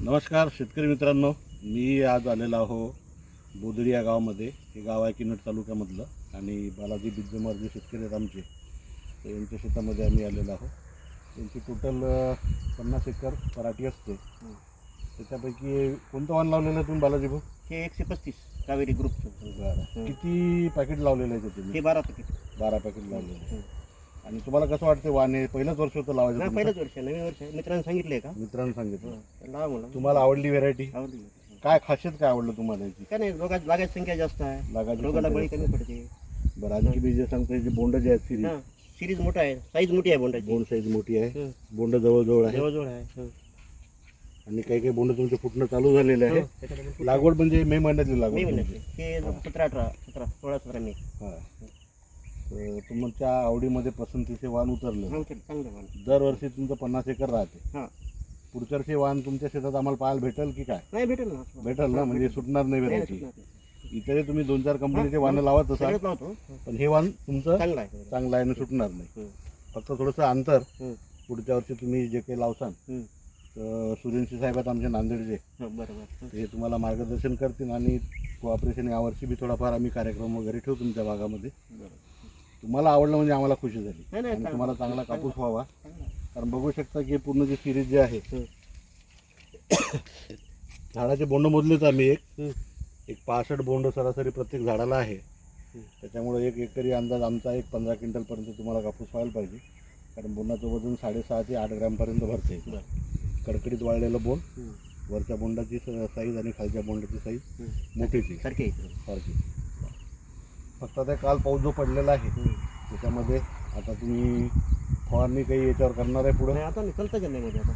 नमस्कार शेतकरी मित्रांनो. मी आज आलेलो आहो बोदडी या गावामध्ये. हे गाव आहे किनट तालुक्यामधलं आणि बालाजी बिज्जमार जे शेतकरी आहेत आमचे. तर यांच्या शेतामध्ये आम्ही आलेलो आहोत त्यांची टोटल पन्नास एकर पराठी असते. त्याच्यापैकी कोणतं वाण लावलेलं आहे तुम्ही बालाजी भाऊ? हे एकशे पस्तीस कावेरी ग्रुपचं. बरं. किती पॅकेट लावलेलं आहे ते हे तुम्ही बारा पॅकेट बारा पॅकेट लावलेलं आहे. आणि तुम्हाला कसं वाटतं हे पहिलंच वर्ष होतं लावायचं नाही तुमचं? पहिलंच वर्ष आहे, नवीन वर्ष आहे. मित्रांनी सांगितलंय का मित्रांनो सांगितलं. लावा म्हणून तुम्हाला आवडली व्हेरायटी आवडली काय खासियत काय आवडलं तुम्हाला याची काय नाही रोगाची लागायची संख्या जास्त आहे लागाची रोगाला संख्या बळी कमी पडते बरं आणखी मी जे सांगतो जे बोंड जे आहेत सिरीज हा सिरीज मोठा आहे साईज मोठी आहे बोंडाची बोंड साईज मोठी आहे हं. बोंड जवळजवळ आहे जवळजवळ आहे हं. आणि काही काही बोंड तुमचे फुटणं चालू झालेले आहे. त्याच्यामध्ये लागवड म्हणजे मे महिन्यातली लागवड मे तुमची. महिन्याचे हे सतरा अठरा सतरा सोळा सतरा मे हा. तर तुमच्या आवडीमध्ये पसंतीचे वाण उतरले. हा चांगलं वाण. दरवर्षी तुमचं पन्नास एकर राहते. हा. पुढच्या वर्षी वाण तुमच्या शेतात आम्हाला पाहायला भेटेल की काय? नाही भेटेल ना. भेटेल ना म्हणजे सुटणार नाही नाही, व्हेरायटी नाही. इथे तुम्ही दोन चार कंपनीचे वाणं लावत असाल लावतो. पण हे वाण तुमचं चांगलं आहे. चांगलं आहे आणि सुटणार नाही. हं. फक्त थोडंसं अंतर. हं. पुढच्या वर्षी तुम्ही जे काही लावसाल हं. तर सूर्यवंशी साहेब आहेत आमचे नांदेडचे हं, बरं बरं ते तुम्हाला मार्गदर्शन करतील आणि कोऑपरेशन यावर्षी बी थोडाफार आम्ही कार्यक्रम वगैरे ठेवू तुमच्या भागामध्ये. बरं तुम्हाला आवडलं म्हणजे आम्हाला खुशी झाली आणि. तुम्हाला चांगला कापूस व्हावा. कारण बघू शकता की पूर्ण जी सिरीज जी आहे. झाडाचे बोंड मोजलेच आम्ही एक. एक पासष्ट बोंड सरासरी प्रत्येक झाडाला आहे. त्याच्यामुळे एक एकरी अंदाज आमचा एक पंधरा क्विंटलपर्यंत तुम्हाला कापूस व्हायला पाहिजे कारण बोंडाचं वजन साडेसहा ते आठ ग्रॅमपर्यंत भरते. कडकडीत वाळलेलं बोंड. वरच्या बोंडाची साईज आणि खालच्या बोंडाची साईज. मोठीच सारखे. सारखी फक्त आता काल पाऊस जो पडलेला आहे. त्याच्यामध्ये आता तुम्ही फवारणी काही याच्यावर करणार आहे पुढे नाही आता मी कळतं का नाही मध्ये आता.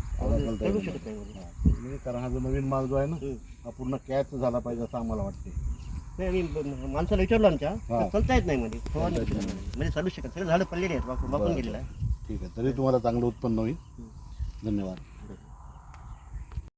करू शकत नाही मध्ये म्हणजे कारण हा जो नवीन माल जो आहे ना हं. हा पूर्ण कॅच झाला पाहिजे असं आम्हाला वाटते नाही मी ब- माणसाला विचारलं आमच्या हा. तर चालता येत नाही मध्ये फवारणी येत नाही. म्हणजे चालू शकत सगळे झाडं पडलेली आहेत वाकून वाकून बरं, गेलेलं आहे ठीक आहे तरी तुम्हाला चांगलं उत्पन्न होईल. धन्यवाद